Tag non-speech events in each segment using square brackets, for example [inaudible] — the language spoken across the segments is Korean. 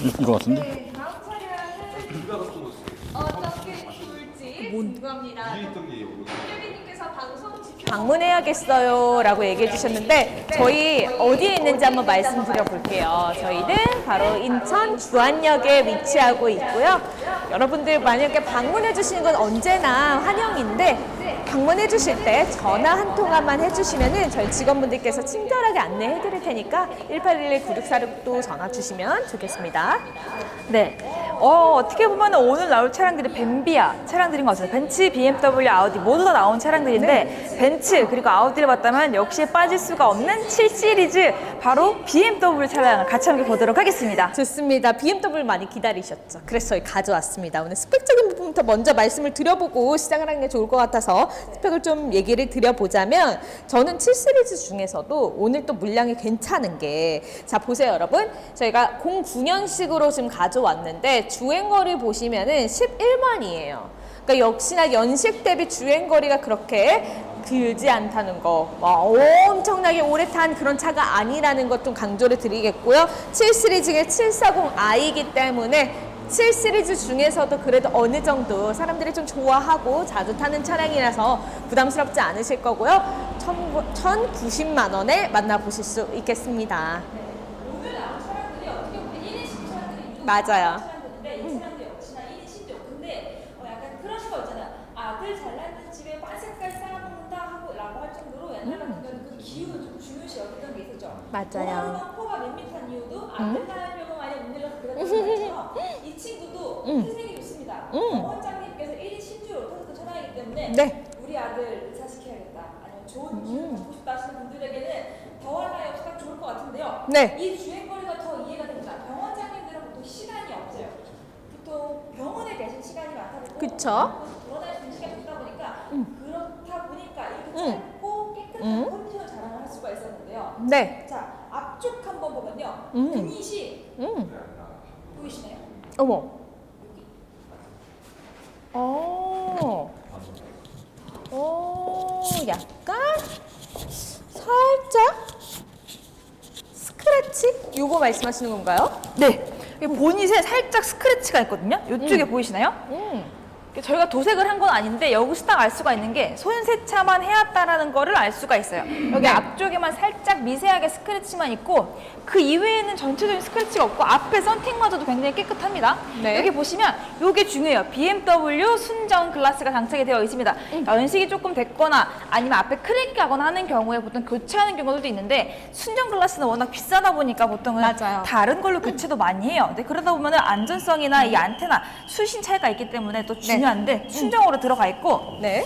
이- 이거 같은데? 네, 다음 차량은 어떻게 좋을지 궁금합니다. 교수님께서 방송 지표 방문해야겠어요 라고 얘기해 주셨는데 저희 어디에 있는지 한번 말씀드려 볼게요. 저희는 바로 인천 주안역에 위치하고 있고요. 여러분들 만약에 방문해 주시는 건 언제나 환영인데 방문해 주실 때 전화 한 통화만 해주시면은 저희 직원분들께서 친절하게 안내해 드릴 테니까 1811 9646도 전화 주시면 좋겠습니다. 네. 어, 어떻게 보면 오늘 나올 차량들이 벤비아 차량들인 것 같아요. 벤츠, BMW, 아우디 모두 다 나온 차량들인데 벤츠 그리고 아우디를 봤다면 역시 빠질 수가 없는 7 시리즈 바로 BMW 차량을 같이 함께 보도록 하겠습니다. 좋습니다. BMW 많이 기다리셨죠. 그래서 저희 가져왔습니다. 오늘 스펙적인 부분부터 먼저 말씀을 드려보고 시작을 하는 게 좋을 것 같아서 스펙을 좀 얘기를 드려보자면 저는 7 시리즈 중에서도 오늘 또 물량이 괜찮은 게 자 보세요 여러분 저희가 09년식으로 지금 가져왔는데 주행거리 보시면은 11만이에요. 그러니까 역시나 연식 대비 주행거리가 그렇게 길지 않다는 거, 와, 엄청나게 오래 탄 그런 차가 아니라는 것 좀 강조를 드리겠고요. 7 시리즈의 740i이기 때문에 7 시리즈 중에서도 그래도 어느 정도 사람들이 좀 좋아하고 자주 타는 차량이라서 부담스럽지 않으실 거고요. 1,090만 원에 만나보실 수 있겠습니다. 오늘 나온 차량들이 어떻게 보면 1인식 차량들이 맞아요. 차량들인데 이 차량도 역시나 1인식도 근데 어, 약간 그런 거 있잖아요. 아들 잘 낳는 집에 빨색깔 쌓아먹는다 하고 라고 할 정도로 옛날 같은 경우는 그 기운 좀 중요시 여겼던 게 있었죠. 음. 맞아요. 음. 코가 코가 밋밋한 이유도 아들 낳으려고 많이 못 늘려서 그랬던 것처럼 이 친구도 음. 태생이 좋습니다. 음. 원장님께서 1인 신주로 타셨던 차량이기 때문에 네. 우리 아들 의사시켜야겠다. 아니면 좋은 기운 갖고 싶다 하시는 분들에게는 더할 나위 없이 딱 좋을 것 같은데요. 네. 이 주행거리가 더 이해가 됩니다. 병원장님들은 보통 시간이 없어요. 보통 병원에 계신 시간이 많다 보고 그쵸. 돌아다니는 시간이 없다 보니까 그렇다 보니까 이렇게 음. 짧고 깨끗한 음. 컨디션 자랑을 할 수가 있었는데요. 네. 자 앞쪽 한번 보면요. 음. 유닛이 음. 보이시나요? 어머. 어. 어, 약간 살짝 스크래치? 요거 말씀하시는 건가요? 네. 이 보닛에 살짝 스크래치가 있거든요. 이쪽에 보이시나요? 음. 저희가 도색을 한 건 아닌데 여기서 딱 알 수가 있는 게 손세차만 해왔다라는 거를 알 수가 있어요. 여기 네. 앞쪽에만 살짝 미세하게 스크래치만 있고 그 이외에는 전체적인 스크래치가 없고 앞에 썬팅마저도 굉장히 깨끗합니다. 네. 여기 보시면 이게 중요해요. BMW 순정 글라스가 장착이 되어 있습니다. 음. 연식이 조금 됐거나 아니면 앞에 크랙이 하거나 하는 경우에 보통 교체하는 경우도 있는데 순정 글라스는 워낙 비싸다 보니까 보통은 맞아요. 다른 걸로 교체도 많이 해요. 근데 그러다 보면 안전성이나 이 안테나 수신 차이가 있기 때문에 또 중요한 데 순정으로 들어가 있고 네.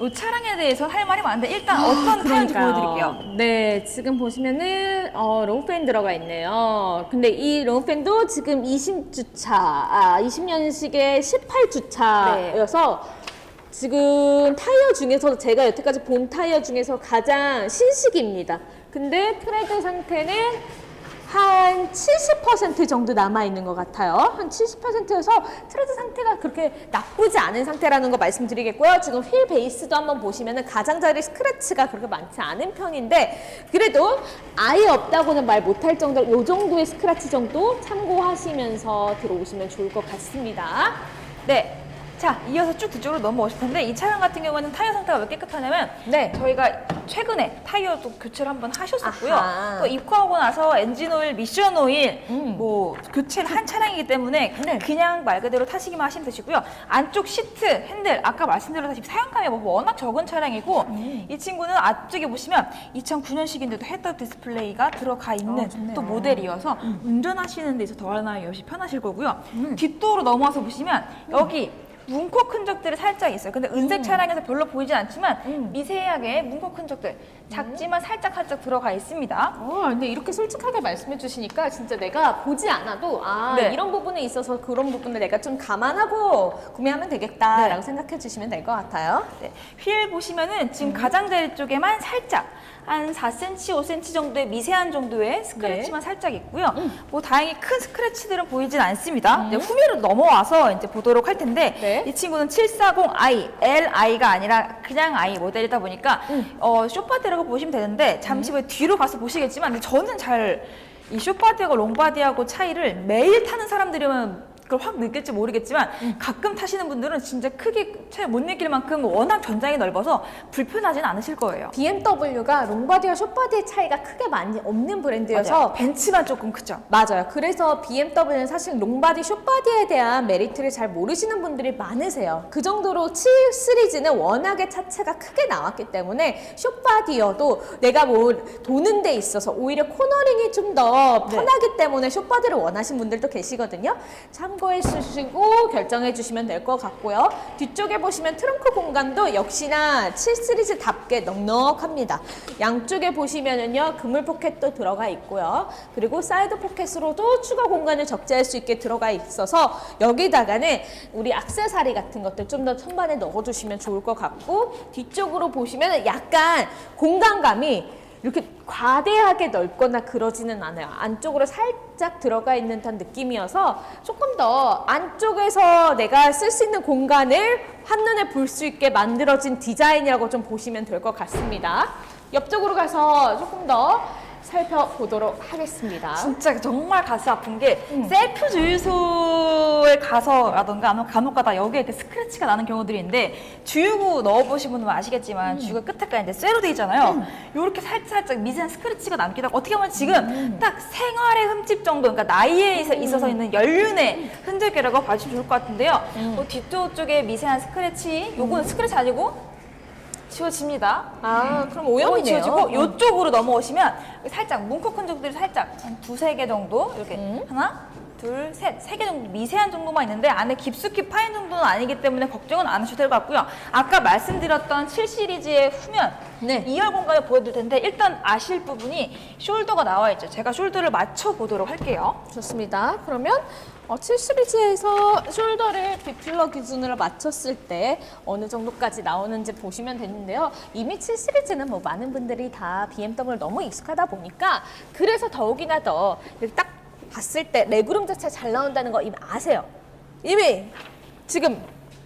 이 차량에 대해서 할 말이 많은데 일단 어떤 타인지 보여드릴게요. 네, 지금 보시면은 어, 롱팬 들어가 있네요. 근데 이 롱팬도 지금 20주차, 아, 20년식의 18주차여서 지금 타이어 중에서 제가 여태까지 본 타이어 중에서 가장 신식입니다. 근데 트레드 상태는 한 70% 정도 남아있는 것 같아요. 한 70%여서 트레드 상태가 그렇게 나쁘지 않은 상태라는 거 말씀드리겠고요. 지금 휠 베이스도 한번 보시면은 가장자리 스크래치가 그렇게 많지 않은 편인데 그래도 아예 없다고는 말 못할 정도 요 정도의 스크래치 정도 참고하시면서 들어오시면 좋을 것 같습니다. 네. 자, 이어서 쭉 뒤쪽으로 넘어오고 싶은데 이 차량 같은 경우에는 타이어 상태가 왜 깨끗하냐면 네. 저희가 최근에 타이어도 교체를 한번 하셨었고요. 아하. 또 입고하고 나서 엔진 오일, 미션 오일 음. 뭐 교체를 한 차량이기 때문에 네. 그냥 말 그대로 타시기만 하시면 되시고요. 안쪽 시트, 핸들 아까 말씀드렸다시피 사용감이 뭐 워낙 적은 차량이고 음. 이 친구는 앞쪽에 보시면 2009년식인데도 헤드업 디스플레이가 들어가 있는. 음. 또 모델이어서 운전하시는 데 있어서 더하나 역시 편하실 거고요. 뒷도로 넘어와서 보시면 여기 문콕 흔적들이 살짝 있어요. 근데 은색 차량에서 별로 보이진 않지만 음. 미세하게 문콕 흔적들 작지만 살짝 살짝 들어가 있습니다. 어, 근데 이렇게 솔직하게 말씀해 주시니까 진짜 내가 보지 않아도 아, 네. 이런 부분에 있어서 그런 부분을 내가 좀 감안하고 구매하면 되겠다라고 네. 생각해 주시면 될 것 같아요. 네, 휠 보시면은 지금 가장자리 쪽에만 살짝 한 4cm, 5cm 정도의 미세한 정도의 스크래치만 살짝 있고요. 뭐 다행히 큰 스크래치들은 보이진 않습니다. 이제 후미로 넘어와서 이제 보도록 할 텐데 네. 이 친구는 740i, Li가 아니라 그냥 i 모델이다 보니까 어, 쇼파대라고 보시면 되는데 잠시 후에 뒤로 가서 보시겠지만 근데 저는 잘이 숏바디하고 롱바디하고 차이를 매일 타는 사람들이면 그걸 확 느낄지 모르겠지만 가끔 타시는 분들은 진짜 크게 차이 못 느낄 만큼 워낙 전장이 넓어서 불편하진 않으실 거예요. BMW가 롱바디와 숏바디의 차이가 크게 많이 없는 브랜드여서 맞아요. 벤츠만 조금 크죠. 맞아요. 그래서 BMW는 사실 롱바디, 숏바디에 대한 메리트를 잘 모르시는 분들이 많으세요. 그 정도로 7 시리즈는 워낙에 차체가 크게 나왔기 때문에 숏바디여도 내가 뭐 도는 데 있어서 오히려 코너링이 좀더 네. 편하기 때문에 숏바디를 원하신 분들도 계시거든요. 참고해 주시고 결정해 주시면 될 것 같고요. 뒤쪽에 보시면 트렁크 공간도 역시나 7 시리즈답게 넉넉합니다. 양쪽에 보시면은요 그물 포켓도 들어가 있고요. 그리고 사이드 포켓으로도 추가 공간을 적재할 수 있게 들어가 있어서 여기다가는 우리 악세사리 같은 것들 좀더 선반에 넣어주시면 좋을 것 같고 뒤쪽으로 보시면 약간 공간감이 이렇게 과대하게 넓거나 그러지는 않아요. 안쪽으로 살짝 들어가 있는 듯한 느낌이어서 조금 더 안쪽에서 내가 쓸 수 있는 공간을 한눈에 볼 수 있게 만들어진 디자인이라고 좀 보시면 될 것 같습니다. 옆쪽으로 가서 조금 더 살펴보도록 하겠습니다. 진짜 정말 가슴 아픈 게 음. 셀프 주유소에 가서라던가 아니면 간혹가다 여기에 이렇게 스크래치가 나는 경우들이 있는데 주유구 넣어보신 분은 아시겠지만 주유구 끝에가 이제 쇠로 돼 있잖아요. 이렇게 살짝 살짝 미세한 스크래치가 하고 어떻게 보면 지금 딱 생활의 흠집 정도 그러니까 나이에 있어- 있어서 있는 연륜의 흔적이라고 봐주시면 좋을 것 같은데요. 뭐 뒤쪽 쪽에 미세한 스크래치 요거는 스크래치 아니고 지워집니다. 아, 그럼 어, 오염이네요. 지워지고 이쪽으로 넘어오시면 살짝 뭉콕 흔적들이 살짝 한 두세 개 정도 이렇게 음. 하나 둘, 셋, 세 개 정도 미세한 정도만 있는데 안에 깊숙이 파인 정도는 아니기 때문에 걱정은 안 하셔도 될 것 같고요. 아까 말씀드렸던 7 시리즈의 후면 네. 2열 공간을 보여드릴 텐데 일단 아실 부분이 숄더가 나와 있죠. 제가 숄더를 맞춰 보도록 할게요. 좋습니다. 그러면 어, 7 시리즈에서 숄더를 비필러 기준으로 맞췄을 때 어느 정도까지 나오는지 보시면 되는데요. 이미 7 시리즈는 뭐 많은 분들이 다 BMW 너무 익숙하다 보니까 그래서 더욱이나 더 딱 봤을 때 레그룸 자체가 잘 나온다는 거 이미 아세요. 이미 지금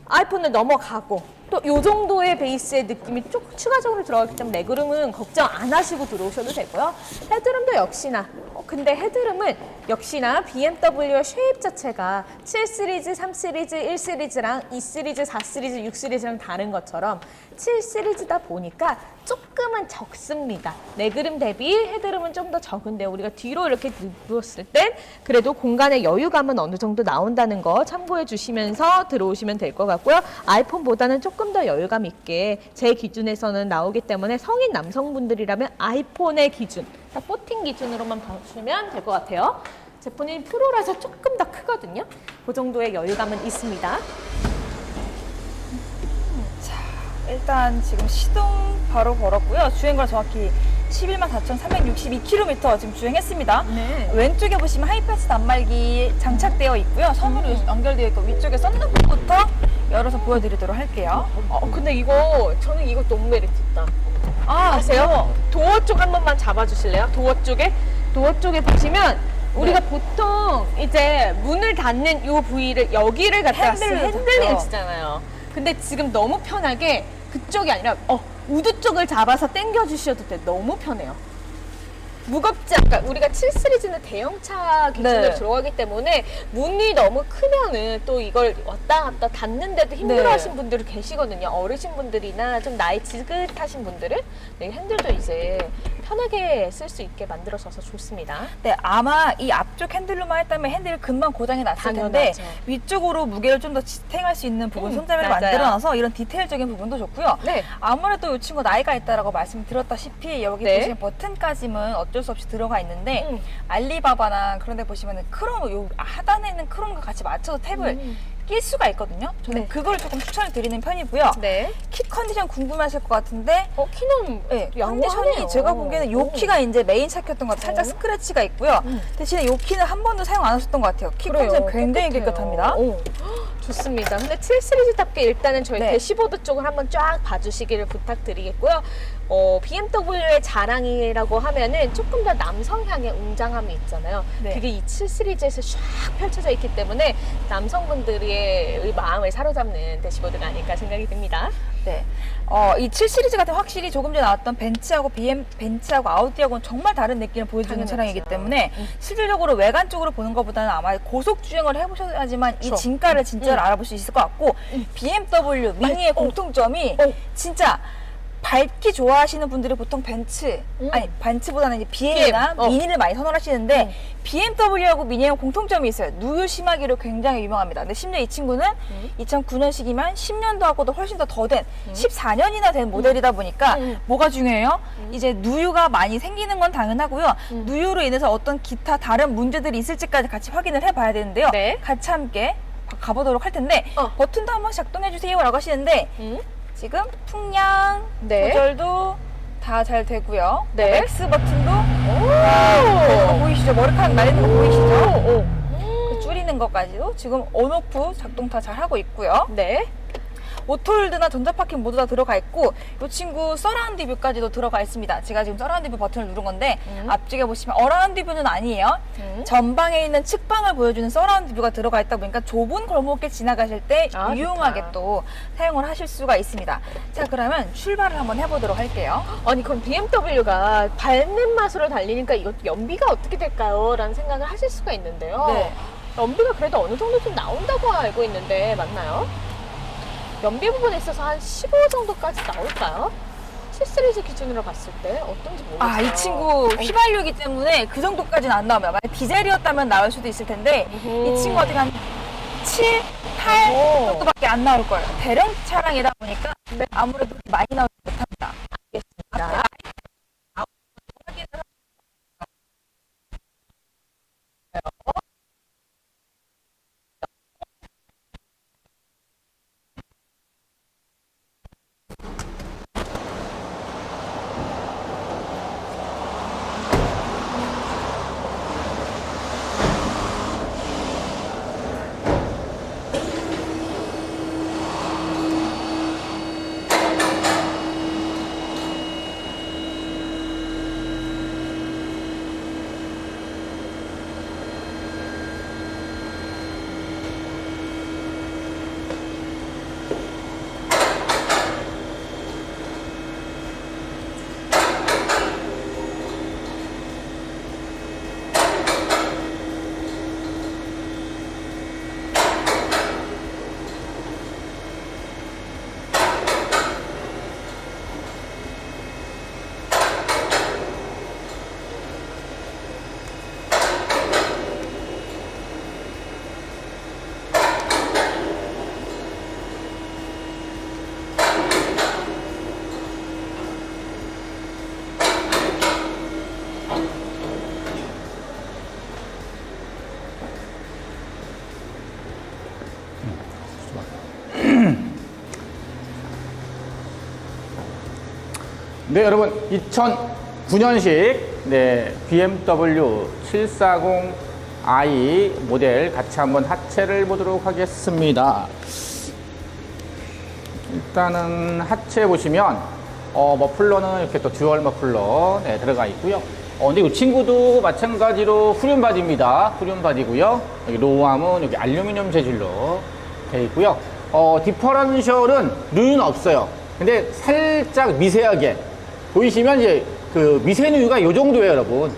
아이폰을 넘어가고 또요 정도의 베이스의 느낌이 좀 추가적으로 들어가기 때문에 레그룸은 걱정 안 하시고 들어오셔도 되고요. 헤드룸도 역시나 어, 근데 헤드룸은 역시나 BMW의 쉐입 자체가 7 시리즈, 3 시리즈, 1 시리즈랑 2 시리즈, 4 시리즈, 6 시리즈랑 다른 것처럼 7 시리즈다 보니까 조금은 적습니다. 레그룸 대비 헤드룸은 좀 더 적은데 우리가 뒤로 이렇게 누웠을 땐 그래도 공간의 여유감은 어느 정도 나온다는 거 참고해 주시면서 들어오시면 될 것 같고요. 아이폰보다는 조금 더 여유감 있게 제 기준에서는 나오기 때문에 성인 남성분들이라면 아이폰의 기준, 딱 포팅 기준으로만 봐주시면 될 것 같아요. 제품이 프로라서 조금 더 크거든요. 그 정도의 여유감은 있습니다. 일단 지금 시동 바로 걸었고요. 주행거리 정확히 11만 4,362km 지금 주행했습니다. 네. 왼쪽에 보시면 하이패스 단말기 장착되어 있고요. 선으로 연결되어 있고 위쪽에 썬루프부터 열어서 보여드리도록 할게요. 어, 근데 이거 저는 이거 너무 메리트 있다. 아, 아세요? 도어 쪽 한 번만 잡아주실래요? 도어 쪽에? 도어 쪽에 보시면 우리가 보통 이제 문을 닫는 이 부위를 여기를 갖다 핸들을 잡죠. 치잖아요. 근데 지금 너무 편하게 그쪽이 아니라 어 우드 쪽을 잡아서 당겨 주셔도 돼. 너무 편해요. 무겁지 않까 우리가 7 시리즈는 대형차 기준으로 네. 들어가기 때문에 문이 너무 크면은 또 이걸 왔다 갔다 닫는데도 힘들어하신 네. 분들이 계시거든요. 어르신 분들이나 좀 나이 지긋하신 분들은 네, 핸들도 이제 편하게 쓸 수 있게 만들어져서 좋습니다. 네, 아마 이 앞쪽 핸들로만 했다면 핸들이 금방 고장이 났을 텐데 당연하죠. 위쪽으로 무게를 좀 더 지탱할 수 있는 부분 음, 손잡이를 맞아요. 만들어놔서 이런 디테일적인 부분도 좋고요. 네. 아무래도 이 친구 나이가 있다라고 말씀드렸다시피 여기 네. 보시면 버튼까지는 어쩔 수 없이 들어가 있는데 음. 알리바바나 그런 데 보시면 크롬 요 하단에 있는 크롬과 같이 맞춰서 탭을 음. 낄 수가 있거든요. 저는 네. 그걸 조금 추천을 드리는 편이고요. 네. 키 컨디션 궁금하실 것 같은데 어 키는 네, 양호하네요. 컨디션이 제가 보기에는 요 오. 키가 이제 메인 차키였던 것 같아요. 살짝 오. 스크래치가 있고요. 음. 대신에 요 키는 한 번도 사용 안 하셨던 것 같아요. 키 컨디션 굉장히 깨끗해요. 깨끗합니다. 오, [gasps] [gasps] 좋습니다. 근데 7 시리즈답게 일단은 저희 네. 대시보드 쪽을 한번 쫙 봐주시기를 부탁드리겠고요. 어, BMW의 자랑이라고 하면은 조금 더 남성향의 웅장함이 있잖아요. 네. 그게 이 7 시리즈에서 쫙 펼쳐져 있기 때문에 남성분들의 마음을 사로잡는 대시보드가 아닐까 생각이 듭니다. 네. 어, 이 7 시리즈 같은 확실히 조금 전에 나왔던 벤츠하고 BM, 벤츠하고 아우디하고는 정말 다른 느낌을 보여주는 당연하죠. 차량이기 때문에 실질적으로 외관 쪽으로 보는 것보다는 아마 고속 주행을 해보셔야지만 이 그렇죠. 진가를 진짜로 음. 알아볼 수 있을 것 같고 BMW 미니의 어. 공통점이 어. 진짜 밝기 좋아하시는 분들이 보통 벤츠 음. 아니 벤츠보다는 이제 BM이나 BM, 어. 미니를 많이 선호하시는데 음. BMW하고 미니하고 공통점이 있어요. 누유 심하기로 굉장히 유명합니다. 근데 심지어 이 친구는 음. 2009년식이면 10년도하고도 훨씬 더 더된 14년이나 된 모델이다 보니까 음. 뭐가 중요해요? 이제 누유가 많이 생기는 건 당연하고요. 음. 누유로 인해서 어떤 기타 다른 문제들이 있을지까지 같이 확인을 해봐야 되는데요. 네. 같이 함께 가보도록 할 텐데 어. 버튼도 한번 작동해 주세요라고 하시는데 음. 지금 풍량 네. 조절도 다 잘 되고요. 네. 맥스 버튼도 다 되는 거 보이시죠? 머리카락 날리는 거 보이시죠? 오. 그 줄이는 것까지도 지금 온오프 작동 다 잘 하고 있고요. 네. 오토홀드나 전자파킹 모두 다 들어가 있고 이 친구 서라운드 뷰까지도 들어가 있습니다. 제가 지금 서라운드 뷰 버튼을 누른 건데 음. 앞쪽에 보시면 어라운드 뷰는 아니에요. 음. 전방에 있는 측방을 보여주는 서라운드 뷰가 들어가 있다 보니까 좁은 골목길 지나가실 때 아, 유용하게 좋다. 또 사용을 하실 수가 있습니다. 자 그러면 출발을 한번 해보도록 할게요. 아니 그럼 BMW가 밟는 맛으로 달리니까 이것 연비가 어떻게 될까요? 라는 생각을 하실 수가 있는데요. 네. 연비가 그래도 어느 정도 좀 나온다고 알고 있는데 맞나요? 연비 부분에 있어서 한 15 정도까지 나올까요? 7 시리즈 기준으로 봤을 때 어떤지 모르겠어요. 아, 이 친구 휘발유기 때문에 그 정도까지는 안 나오면 만약 디젤이었다면 나올 수도 있을 텐데 음흠. 이 친구 어떻게 한 7, 8 오. 정도밖에 안 나올 거예요. 대형 차량이다 보니까 네. 아무래도 많이 나오지 못합니다. 자, 네, 여러분 2009년식 네, BMW 740i 모델 같이 한번 하체를 보도록 하겠습니다. 일단은 하체 보시면 어, 머플러는 이렇게 또 듀얼 머플러 네, 들어가 있고요. 어, 근데 이 친구도 마찬가지로 후륜 바디입니다. 후륜 바디고요. 여기 로우암은 여기 알루미늄 재질로 되어 있고요. 어, 디퍼런셜은 누유는 없어요. 근데 살짝 미세하게 보이시면 이제 그 미세누유가 이 정도예요, 여러분.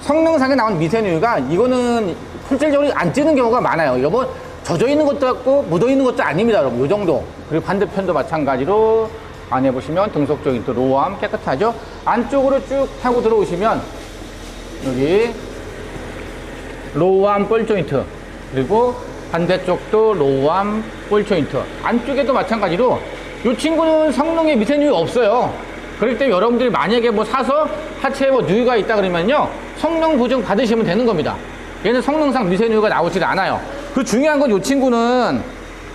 성능상에 나온 미세누유가 이거는 실질적으로 안 찌는 경우가 많아요. 여보 젖어 있는 것도 같고 묻어 있는 것도 아닙니다, 여러분. 이 정도. 그리고 반대편도 마찬가지로 안에 보시면 등속 쪽이 또 로우암 깨끗하죠. 안쪽으로 쭉 타고 들어오시면 여기 로우암 볼 조인트 그리고 반대쪽도 로우암 볼 조인트 안쪽에도 마찬가지로 이 친구는 성능에 미세누유 없어요 그럴 때 여러분들이 만약에 뭐 사서 하체에 뭐 누유가 있다 그러면요 성능 보증 받으시면 되는 겁니다 얘는 성능상 미세 누유가 나오질 않아요 그 중요한 건 이 친구는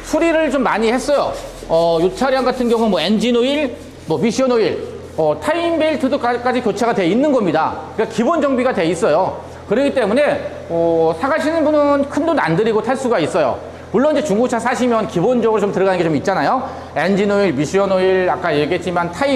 수리를 좀 많이 했어요 어, 이 차량 같은 경우는 뭐 엔진 오일 뭐 미션 오일 어, 타임 벨트도까지 교체가 돼 있는 겁니다. 그러니까 기본 정비가 돼 있어요. 그렇기 때문에 어, 사가시는 분은 큰 돈 안 들이고 탈 수가 있어요. 물론 이제 중고차 사시면 기본적으로 좀 들어가는 게 좀 있잖아요. 엔진 오일, 미션 오일, 아까 얘기했지만 타임